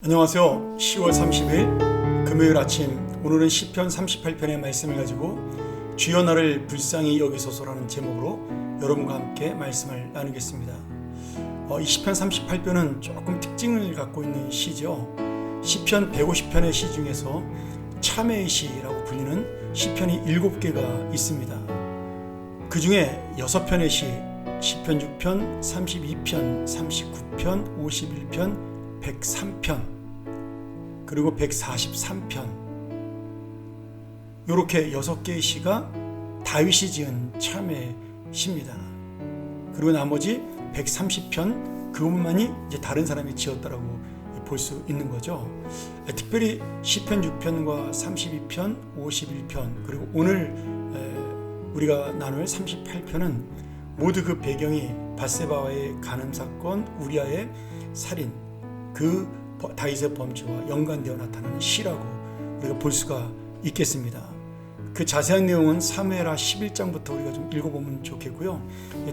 안녕하세요. 10월 30일 금요일 아침 오늘은 시편 38편의 말씀을 가지고 주여 나를 불쌍히 여기소서라는 제목으로 여러분과 함께 말씀을 나누겠습니다. 어, 이 시편 38편은 조금 특징을 갖고 있는 시죠. 시편 150편의 시 중에서 참회의 시라고 불리는 시편이 7개가 있습니다. 그 중에 6편의 시, 시편 6편, 32편, 39편, 51편, 103편 그리고 143편 이렇게 여섯 개의 시가 다윗이 지은 참의 시입니다. 그리고 나머지 130편 그것만이 이제 다른 사람이 지었다라고 볼 수 있는 거죠. 특별히 시편 6편과 32편, 51편 그리고 오늘 우리가 나눌 38편은 모두 그 배경이 바세바와의 간음 사건, 우리아의 살인 그 다윗의 범죄와 연관되어 나타나는 시라고 우리가 볼 수가 있겠습니다. 그 자세한 내용은 사무엘하 11장부터 우리가 좀 읽어보면 좋겠고요.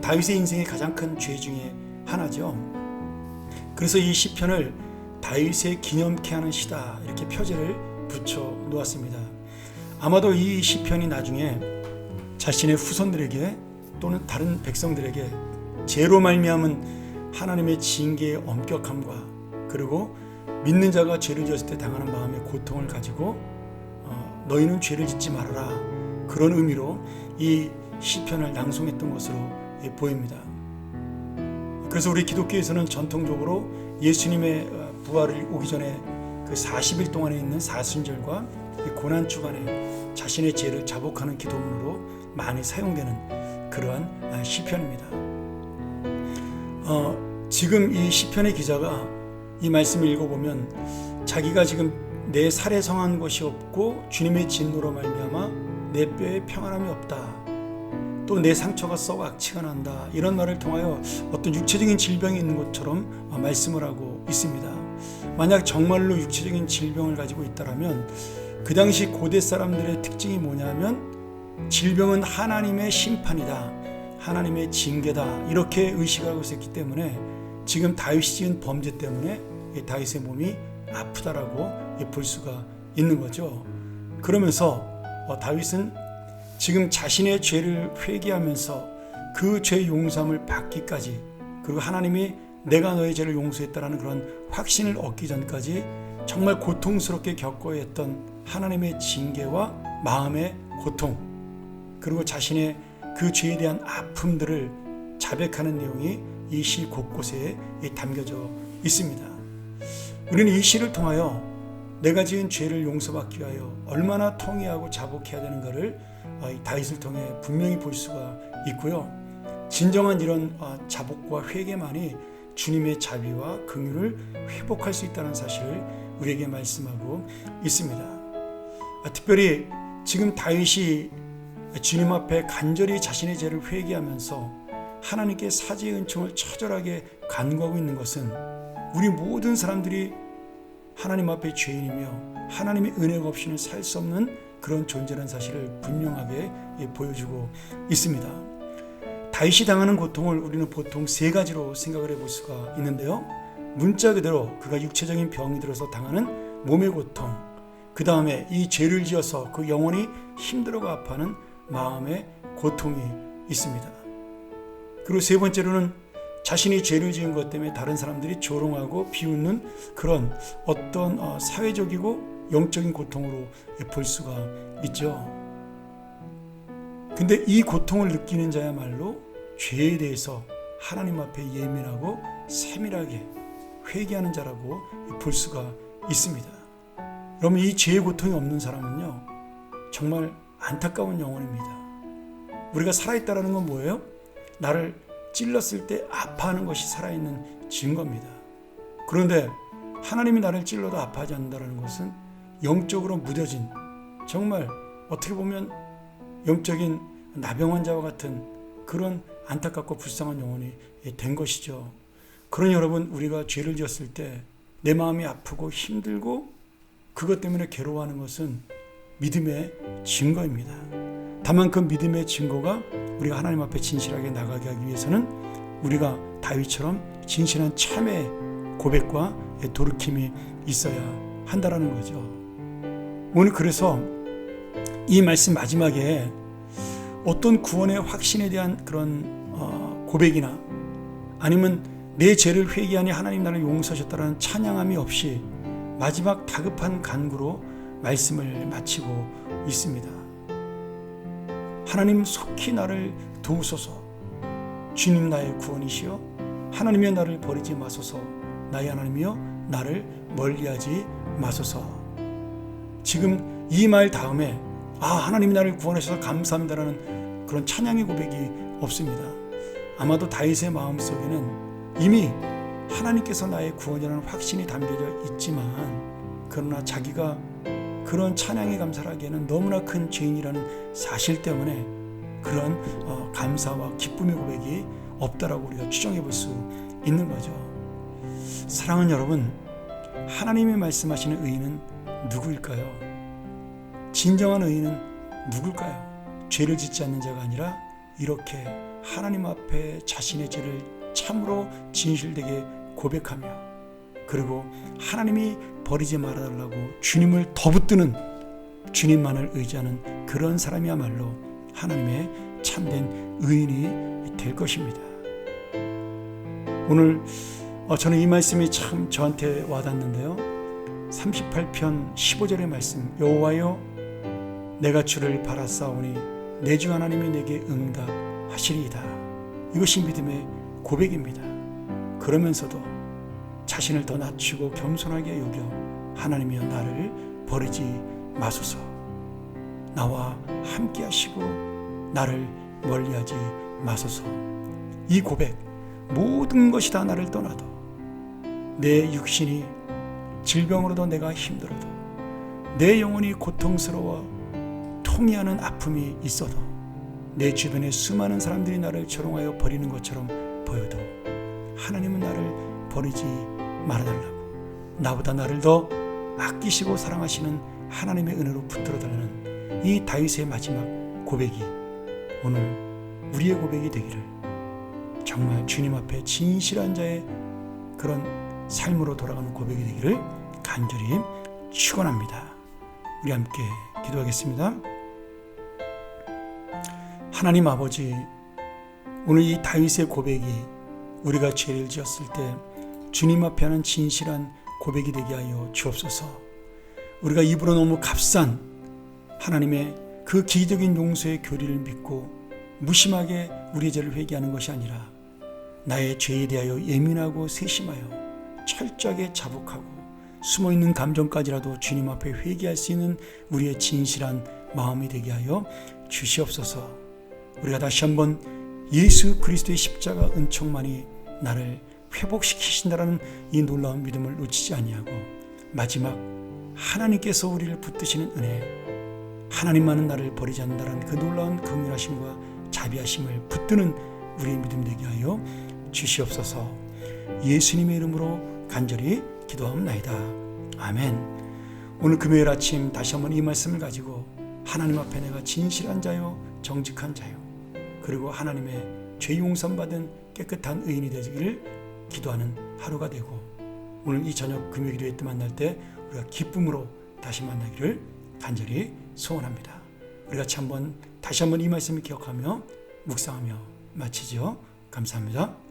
다윗의 인생의 가장 큰 죄 중에 하나죠. 그래서 이 시편을 다윗의 기념케 하는 시다 이렇게 표제를 붙여 놓았습니다. 아마도 이 시편이 나중에 자신의 후손들에게 또는 다른 백성들에게 죄로 말미암은 하나님의 징계의 엄격함과 그리고 믿는 자가 죄를 지었을 때 당하는 마음의 고통을 가지고 어, 너희는 죄를 짓지 말아라 그런 의미로 이 시편을 낭송했던 것으로 예, 보입니다. 그래서 우리 기독교에서는 전통적으로 예수님의 어, 부활을 오기 전에 그 40일 동안에 있는 사순절과 고난 주간에 자신의 죄를 자복하는 기도문으로 많이 사용되는 그러한 아, 시편입니다. 어, 지금 이 시편의 기자가 이 말씀을 읽어보면 자기가 지금 내 살에 성한 것이 없고 주님의 진노로 말미암아 내 뼈에 평안함이 없다. 또 내 상처가 썩어 악취가 난다. 이런 말을 통하여 어떤 육체적인 질병이 있는 것처럼 말씀을 하고 있습니다. 만약 정말로 육체적인 질병을 가지고 있다라면 그 당시 고대 사람들의 특징이 뭐냐면 질병은 하나님의 심판이다. 하나님의 징계다. 이렇게 의식하고 있었기 때문에 지금 다윗이 지은 범죄 때문에 다윗의 몸이 아프다라고 볼 수가 있는 거죠. 그러면서 어, 다윗은 지금 자신의 죄를 회개하면서 그 죄 용서함을 받기까지 그리고 하나님이 내가 너의 죄를 용서했다라는 그런 확신을 얻기 전까지 정말 고통스럽게 겪어야 했던 하나님의 징계와 마음의 고통 그리고 자신의 그 죄에 대한 아픔들을 자백하는 내용이 이 시 곳곳에 담겨져 있습니다. 우리는 이 시를 통하여 내가 지은 죄를 용서받기 위하여 얼마나 통회하고 자복해야 되는가를 어, 다윗을 통해 분명히 볼 수가 있고요. 진정한 이런 어, 자복과 회개만이 주님의 자비와 긍휼을 회복할 수 있다는 사실을 우리에게 말씀하고 있습니다. 아, 특별히 지금 다윗이 주님 앞에 간절히 자신의 죄를 회개하면서 하나님께 사죄의 은총을 처절하게 간구하고 있는 것은 우리 모든 사람들이 하나님 앞에 죄인이며 하나님의 은혜가 없이는 살 수 없는 그런 존재라는 사실을 분명하게 보여주고 있습니다. 다윗이 당하는 고통을 우리는 보통 세 가지로 생각을 해볼 수가 있는데요. 문자 그대로 그가 육체적인 병이 들어서 당하는 몸의 고통, 그 다음에 이 죄를 지어서 그 영혼이 힘들어가 아파하는 마음의 고통이 있습니다. 그리고 세 번째로는 자신이 죄를 지은 것 때문에 다른 사람들이 조롱하고 비웃는 그런 어떤 어, 사회적이고 영적인 고통으로 볼 수가 있죠. 근데 이 고통을 느끼는 자야말로 죄에 대해서 하나님 앞에 예민하고 세밀하게 회개하는 자라고 볼 수가 있습니다. 그러면 이 죄의 고통이 없는 사람은요, 정말 안타까운 영혼입니다. 우리가 살아있다는 건 뭐예요? 나를 찔렀을 때 아파하는 것이 살아있는 증거입니다. 그런데 하나님이 나를 찔러도 아파하지 않는다는 것은 영적으로 무뎌진 정말 어떻게 보면 영적인 나병 환자와 같은 그런 안타깝고 불쌍한 영혼이 된 것이죠. 그러니 여러분 우리가 죄를 지었을 때 내 마음이 아프고 힘들고 그것 때문에 괴로워하는 것은 믿음의 증거입니다. 다만 그 믿음의 증거가 우리가 하나님 앞에 진실하게 나가게 하기 위해서는 우리가 다윗처럼 진실한 참회 고백과 돌이킴이 있어야 한다라는 거죠. 오늘 그래서 이 말씀 마지막에 어떤 구원의 확신에 대한 그런 어, 고백이나 아니면 내 죄를 회개하니 하나님 나를 용서하셨다라는 찬양함이 없이 마지막 다급한 간구로 말씀을 마치고 있습니다. 하나님 속히 나를 도우소서. 주님 나의 구원이시여. 하나님이여 나를 버리지 마소서. 나의 하나님이여 나를 멀리하지 마소서. 지금 이 말 다음에 아 하나님이 나를 구원하셔서 감사합니다라는 그런 찬양의 고백이 없습니다. 아마도 다윗의 마음 속에는 이미 하나님께서 나의 구원이라는 확신이 담겨져 있지만 그러나 자기가 그런 찬양의 감사를 하기에는 너무나 큰 죄인이라는 사실 때문에 그런 어, 감사와 기쁨의 고백이 없다라고 우리가 추정해 볼 수 있는 거죠. 사랑하는 여러분, 하나님이 말씀하시는 의인은 누구일까요? 진정한 의인은 누굴까요? 죄를 짓지 않는 자가 아니라 이렇게 하나님 앞에 자신의 죄를 참으로 진실되게 고백하며 그리고 하나님이 버리지 말아달라고 주님을 더 붙드는 주님만을 의지하는 그런 사람이야말로 하나님의 참된 의인이 될 것입니다. 오늘 어, 저는 이 말씀이 참 저한테 와닿는데요. 38편 15절의 말씀 여호와여 내가 주를 바라싸우니 내 주 하나님이 내게 응답하시리이다. 이것이 믿음의 고백입니다. 그러면서도 자신을 더 낮추고 겸손하게 여겨 하나님이여 나를 버리지 마소서. 나와 함께 하시고 나를 멀리하지 마소서. 이 고백 모든 것이 다 나를 떠나도 내 육신이 질병으로도 내가 힘들어도 내 영혼이 고통스러워 통이하는 아픔이 있어도 내 주변에 수많은 사람들이 나를 조롱하여 버리는 것처럼 보여도 하나님은 나를 버리지 말아달라고 나보다 나를 더 아끼시고 사랑하시는 하나님의 은혜로 붙들어 달라는 이 다윗의 마지막 고백이 오늘 우리의 고백이 되기를 정말 주님 앞에 진실한 자의 그런 삶으로 돌아가는 고백이 되기를 간절히 축원합니다. 우리 함께 기도하겠습니다. 하나님 아버지, 오늘 이 다윗의 고백이 우리가 죄를 지었을 때 주님 앞에 하는 진실한 고백이 되게 하여 주옵소서. 우리가 입으로 너무 값싼 하나님의 그 기적인 용서의 교리를 믿고 무심하게 우리의 죄를 회개하는 것이 아니라 나의 죄에 대하여 예민하고 세심하여 철저하게 자복하고 숨어 있는 감정까지라도 주님 앞에 회개할 수 있는 우리의 진실한 마음이 되게 하여 주시옵소서. 우리가 다시 한번 예수 그리스도의 십자가 은총만이 나를 회복시키신다라는 이 놀라운 믿음을 놓치지 아니하고 마지막 하나님께서 우리를 붙드시는 은혜 하나님만은 나를 버리지 않는다는 그 놀라운 긍휼하심과 자비하심을 붙드는 우리의 믿음 되게 하여 주시옵소서. 예수님의 이름으로 간절히 기도합나이다. 아멘. 오늘 금요일 아침 다시 한번 이 말씀을 가지고 하나님 앞에 내가 진실한 자요 정직한 자요 그리고 하나님의 죄 용서받은 깨끗한 의인이 되기를 기도하는 하루가 되고 오늘 이 저녁 금요일에 또 만날 때 우리가 기쁨으로 다시 만나기를 간절히 소원합니다. 우리 같이 한번 다시 한번 이 말씀을 기억하며 묵상하며 마치죠. 감사합니다.